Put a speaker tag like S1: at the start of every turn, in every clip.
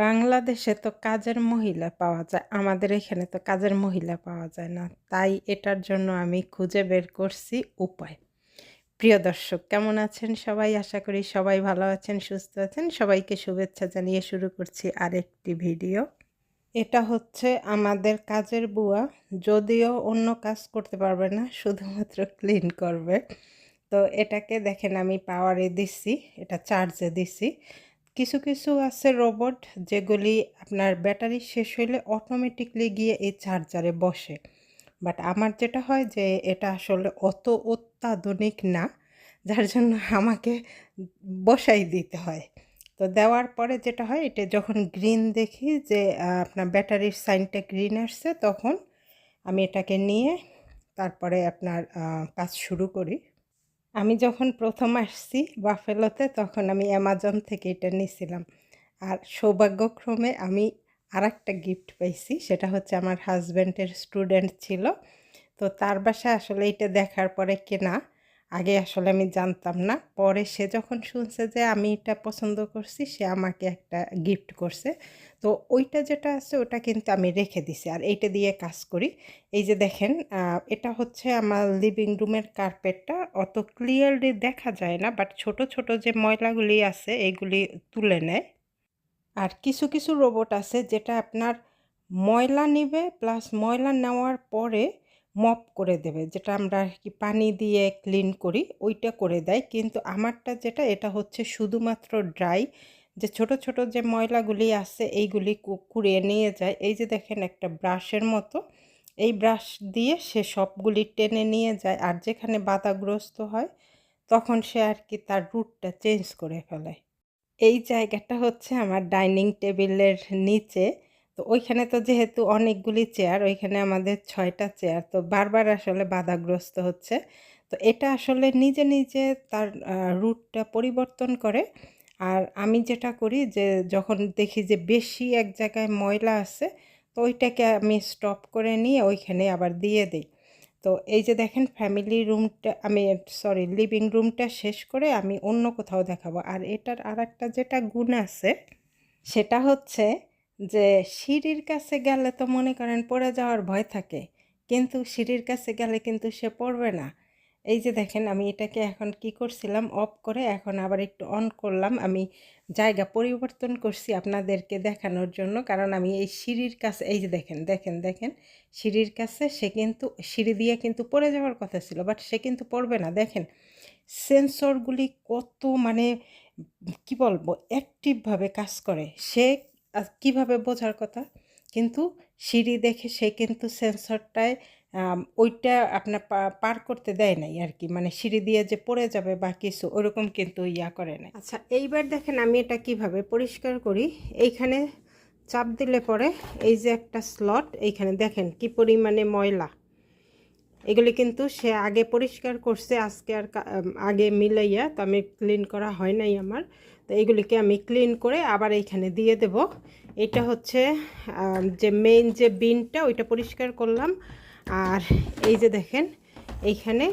S1: বাংলাদেশে তো কাজের মহিলা পাওয়া যায়, আমাদের এখানে তো কাজের মহিলা পাওয়া যায় না। তাই এটার জন্য আমি খুঁজে বের করছি উপায়। প্রিয় দর্শক, কেমন আছেন সবাই? আশা করি সবাই ভালো আছেন, সুস্থ আছেন। সবাইকে শুভেচ্ছা জানিয়ে শুরু করছি আরেকটি ভিডিও। এটা হচ্ছে আমাদের কাজের বুয়া, যদিও অন্য কাজ করতে পারবে না, শুধুমাত্র ক্লিন করবে। তো এটাকে দেখেন আমি পাওয়ারে দিছি, এটা চার্জে দিছি। কিছু কিছু আছে রোবট যেগুলি আপনার ব্যাটারি শেষ হইলে অটোমেটিকলি গিয়ে এই চার্জারে বসে। বাট আমার যেটা হয় যে, এটা আসলে অত অত্যাধুনিক না, যার জন্য আমাকে বসাই দিতে হয়। তো দেওয়ার পরে যেটা হয়, এটা যখন গ্রিন দেখি যে আপনার ব্যাটারির সাইনটা গ্রিন আসছে, তখন আমি এটাকে নিয়ে তারপরে আপনার কাজ শুরু করি। আমি যখন প্রথম আসছি বাফেলোতে, তখন আমি অ্যামাজন থেকে এটা নিয়েছিলাম আর সৌভাগ্যক্রমে আমি আর একটা গিফট পাইছি, সেটা হচ্ছে আমার হাজব্যান্ডের স্টুডেন্ট ছিল। তো তার বাসায় আসলে এটা দেখার পরে কেনা। আগে আসলে আমি জানতাম না। পরে সে যখন শুনছে যে আমি এটা পছন্দ করছি, সে আমাকে একটা গিফট করছে। তো ওইটা যেটা আছে, ওটা কিন্তু আমি রেখে দিছি। আর এইটা দিয়ে কাজ করি। এই যে দেখেন এটা হচ্ছে আমার লিভিং রুমের কার্পেটটা অত ক্লিয়ারলি দেখা যায় না বাট ছোট ছোট যে ময়লাগুলি আছে এইগুলি তুলে নেয়। আর কিছু কিছু রোবট আছে, যেটা আপনার ময়লা নিবে প্লাস ময়লা নেওয়ার পরে মপ করে দেবে। যেটা আমরা কি পানি দিয়ে ক্লিন করি, ওইটা করে দেয়। কিন্তু আমারটা যেটা, এটা হচ্ছে শুধুমাত্র ড্রাই যে ছোট ছোট যে ময়লাগুলি আছে, এইগুলি কুড়িয়ে নিয়ে যায়। এই যে দেখেন একটা ব্রাশের মতো, এই ব্রাশ দিয়ে সে সবগুলি টেনে নিয়ে যায়। আর যেখানে বাধাগ্রস্ত হয়, তখন সে আর কি তার রুটটা চেঞ্জ করে ফেলে। এই জায়গাটা হচ্ছে আমার ডাইনিং টেবিলের নিচে। তো ওইখানে তো যেহেতু অনেকগুলি চেয়ার ওইখানে আমাদের ছয়টা চেয়ার তো বারবার আসলে বাধাগ্রস্ত হচ্ছে। তো এটা আসলে নিজে নিজে তার রুটটা পরিবর্তন করে। আর আমি যেটা করি যে যখন দেখি যে বেশি এক জায়গায় ময়লা আছে, তো ওইটাকে আমি স্টপ করে নিয়ে ওইখানে আবার দিয়ে দিই। তো এই যে দেখেন ফ্যামিলি রুমটা আমি সরি লিভিং রুমটা শেষ করে আমি অন্য কোথাও দেখাবো। আর এটার আর একটা যেটা গুণ আছে, সেটা হচ্ছে যে সিঁড়ির কাছে গেলে তো মনে করেন পড়ে যাওয়ার ভয় থাকে, কিন্তু সিঁড়ির কাছে গেলে কিন্তু সে পড়বে না। এই যে দেখেন আমি এটাকে এখন কি করছিলাম, অফ করে এখন আবার একটু অন করলাম। আমি জায়গা পরিবর্তন করছি আপনাদেরকে দেখানোর জন্য, কারণ আমি এই সিঁড়ির কাছে, এই যে দেখেন দেখেন দেখেন, সিঁড়ির কাছে সে কিন্তু, সিঁড়ি দিয়ে কিন্তু পড়ে যাওয়ার কথা ছিল বাট সে কিন্তু পড়বে না। দেখেন, সেন্সরগুলি কত মানে কি বলব অ্যাক্টিভভাবে কাজ করে। সে কীভাবে বোঝার কথা? কিন্তু সিঁড়ি দেখে সে কিন্তু সেন্সরটায় ওইটা আপনার পার করতে দেয় নাই আর কি। মানে সিঁড়ি দিয়ে যে পড়ে যাবে বা কিছু, ওরকম কিন্তু ইয়া করে না আচ্ছা এইবার দেখেন আমি এটা কীভাবে পরিষ্কার করি। এইখানে চাপ দিলে পরে এই যে একটা স্লট এইখানে দেখেন কি পরিমাণে ময়লা। এগুলি কিন্তু সে আগে পরিষ্কার করছে, আজকে আর আগে মিলাইয়া তো আমি ক্লিন করা হয় নাই আমার। তো এগুলিকে আমি ক্লিন করে আবার এইখানে দিয়ে দেব। এটা হচ্ছে যে মেইন যে বিনটা ওইটা পরিষ্কার করলাম। আর এই যে দেখেন, এইখানে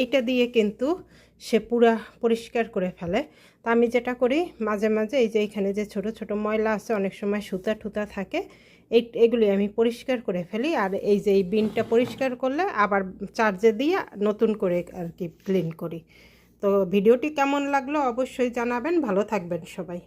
S1: এইটা দিয়ে কিন্তু সে পুরা পরিষ্কার করে ফেলে। তো আমি যেটা করি, মাঝে মাঝে এই যে এখানে যে ছোট ছোট ময়লা আছে, অনেক সময় সুতা ঠুতা থাকে, এই, এগুলি আমি পরিষ্কার করে ফেলি। আর এই যে এই বিনটা পরিষ্কার করলে আবার চার্জে দিয়ে নতুন করে আর কি ক্লিন করি। তো ভিডিওটি কেমন লাগল অবশ্যই জানাবেন। ভালো থাকবেন সবাই।